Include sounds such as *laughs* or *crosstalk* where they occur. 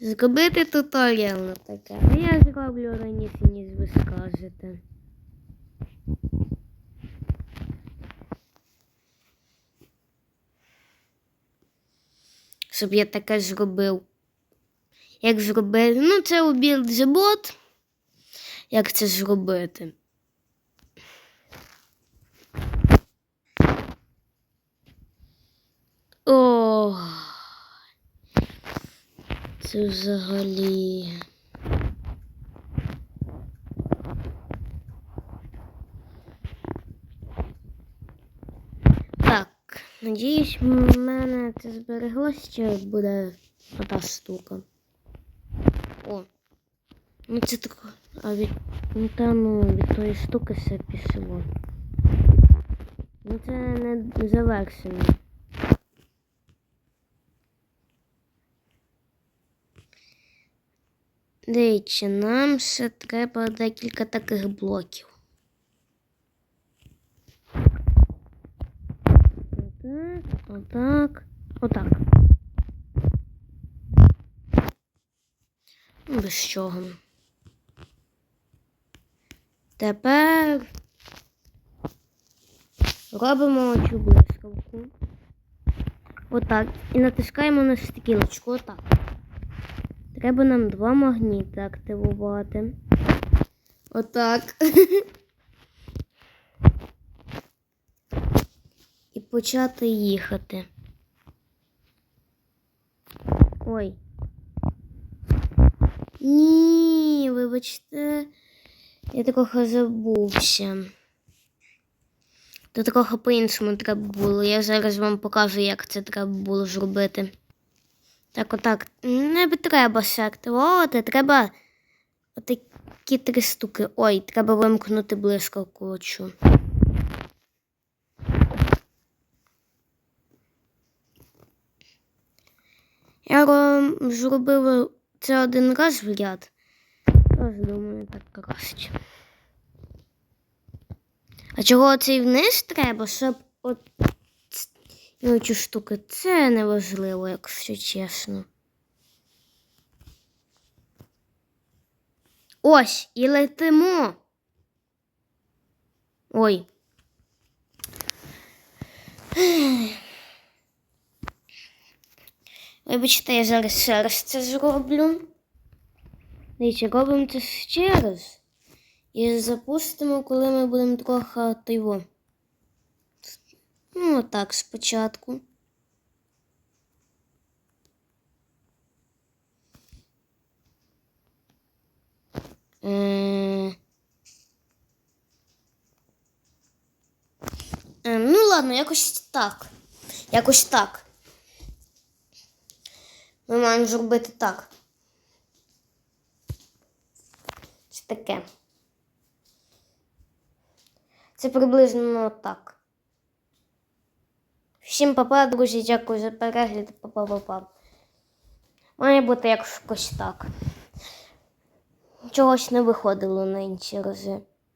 Зробити туторіал на таке. А я зроблю раніше, ніж ви скажете. Щоб я таке зробив. Як зробити? Ну, це у білджебот. Як це зробити? О, це взагалі. Так, надіюсь, в мене це збереглося, чи буде ота штука. О. Ну це тако. А від. Ну та ну від тої штуки все пішло. Ну це не завершено. Дивіться, нам ще треба декілька таких блоків. Отак, отак, отак. Ну, Без чого. Тепер робимо цю блискавку. Отак. І натискаємо на стрілочку. Отак. Треба нам два магніти активувати. Отак. *laughs* І почати їхати. Ой. Ні, вибачте, я такого забувся. То такого по-іншому треба було. Я зараз вам покажу, як це треба було зробити. Так, отак. Не треба ще активувати, треба отакі три штуки. Ой, треба вимкнути блискавку оцю. Я ро- зробила це один раз в ряд. Тож думаю, так краще. А чого цей вниз треба, щоб от ну, цю штуку? Це неважливо, якщо чесно. Ось, і летимо. Ой. Вибачте, я зараз ще раз це зроблю. Дивіться, робимо це ще раз. І запустимо, коли ми будемо трохи тиво. Ну, отак спочатку. Е, е, Ну, ладно, якось так. Якось так. Ми маємо зробити так. Це таке. Це приблизно так. Всім папа, друзі, дякую за перегляд. Па-па-па-па. Має бути якось так. Чогось не виходило на інші рази.